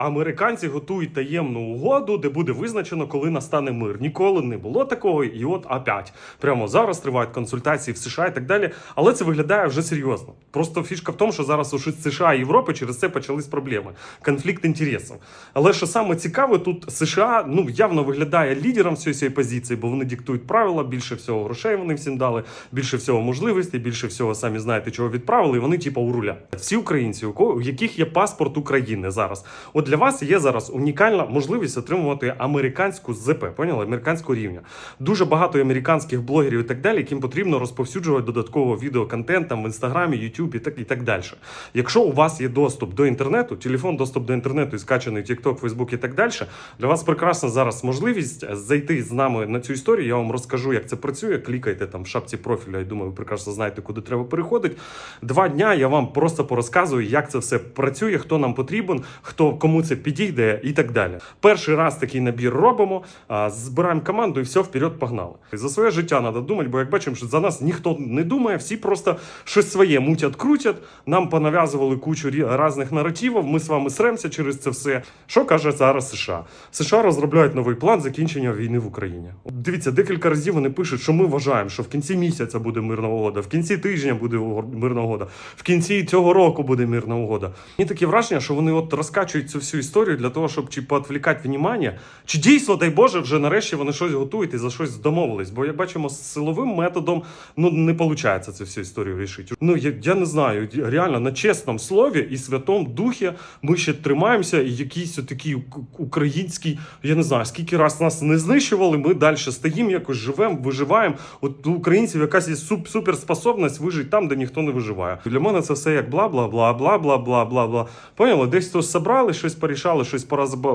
Американці готують таємну угоду, де буде визначено, коли настане мир. Ніколи не було такого, і от опять. Прямо зараз тривають консультації в США і так далі. Але це виглядає вже серйозно. Просто фішка в тому, що зараз у США і Європи через це почались проблеми. Конфлікт інтересів. Але що саме цікаве, тут США ну явно виглядає лідером всієї цієї позиції, бо вони диктують правила, більше всього грошей вони всім дали, більше всього можливостей, більше всього самі знаєте, чого відправили. І вони, типу, у руля. Всі українці, у яких є паспорт України зараз. От для вас є зараз унікальна можливість отримувати американську ЗП, поняли? Американського рівня. Дуже багато американських блогерів і так далі, яким потрібно розповсюджувати додатково відеоконтент там в інстаграмі, Ютубі і так і так далі. Якщо у вас є доступ до інтернету, телефон, доступ до інтернету і скачаний TikTok, Facebook і так далі, для вас прекрасна зараз можливість зайти з нами на цю історію. Я вам розкажу, як це працює. Клікайте там в шапці профіля. Я думаю, ви прекрасно знаєте, куди треба переходити. Два дня я вам просто порозказую, як це все працює, хто нам потрібен, хто кому це підійде і так далі. Перший раз такий набір робимо, збираємо команду і все вперед погнали. За своє життя треба думати, бо як бачимо, що за нас ніхто не думає, всі просто щось своє мутять, крутять. Нам понав'язували кучу різних наративів. Ми з вами сремося через це все. Що каже зараз США? США розробляють новий план закінчення війни в Україні. Дивіться, декілька разів вони пишуть, що ми вважаємо, що в кінці місяця буде мирна угода, в кінці тижня буде мирна угода, в кінці цього року буде мирна угода. Мені таке враження, що вони от розкачують цю всю історію для того, щоб чи поотвлікати внимання, чи дійсно, дай Боже, вже нарешті вони щось готують і за щось домовились. Бо як бачимо, з силовим методом ну не виходить цю всю історію рішити. Ну я, я не знаю, реально на чесному слові і святому духі ми ще тримаємося, і якийсь такий український, я не знаю, скільки раз нас не знищували, ми далі стоїмо, якось живемо, виживаємо. От у українців якась є суп, суперспособність вижити там, де ніхто не виживає. Для мене це все як бла бла бла бла бла бла бла бла. Поняли? Десь то собрали, щось порішали, щось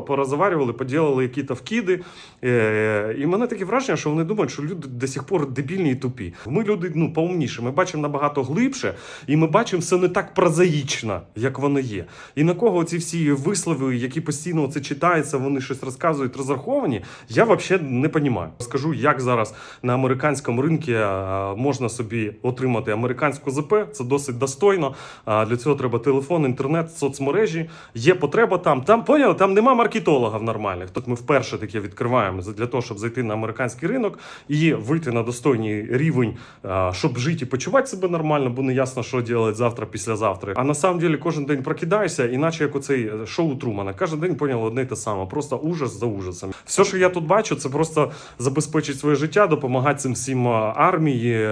порозаварювали, поділили якісь вкиди. Е, і мене таке враження, що вони думають, що люди до сих пор дебільні і тупі. Ми люди ну поумніше. Ми бачимо набагато глибше, і ми бачимо все не так прозаїчно, як воно є. І на кого ці всі вислови, які постійно це читаються, вони щось розказують, розраховані. Я взагалі не розумію. Скажу, як зараз на американському ринку е, можна собі отримати американську ЗП. Це досить достойно. Для цього треба телефон, інтернет, соцмережі. Є потреба там. Там поняли, там нема маркетологів нормальних. Тут ми вперше таке відкриваємо для того, щоб зайти на американський ринок і вийти на достойний рівень, щоб жити і почувати себе нормально, бо не ясно, що робити завтра, післязавтра. А на самом деле кожен день прокидаєшся, іначе як оцей шоу Трумана. Кожен день поняв одне те саме. Просто ужас за ужасом. Все, що я тут бачу, це просто забезпечить своє життя, допомагати цим всім армії.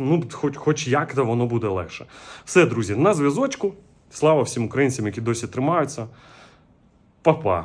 Ну, хоч, хоч як то воно буде легше. Все, друзі, на зв'язочку. Слава всім українцям, які досі тримаються. Па-па.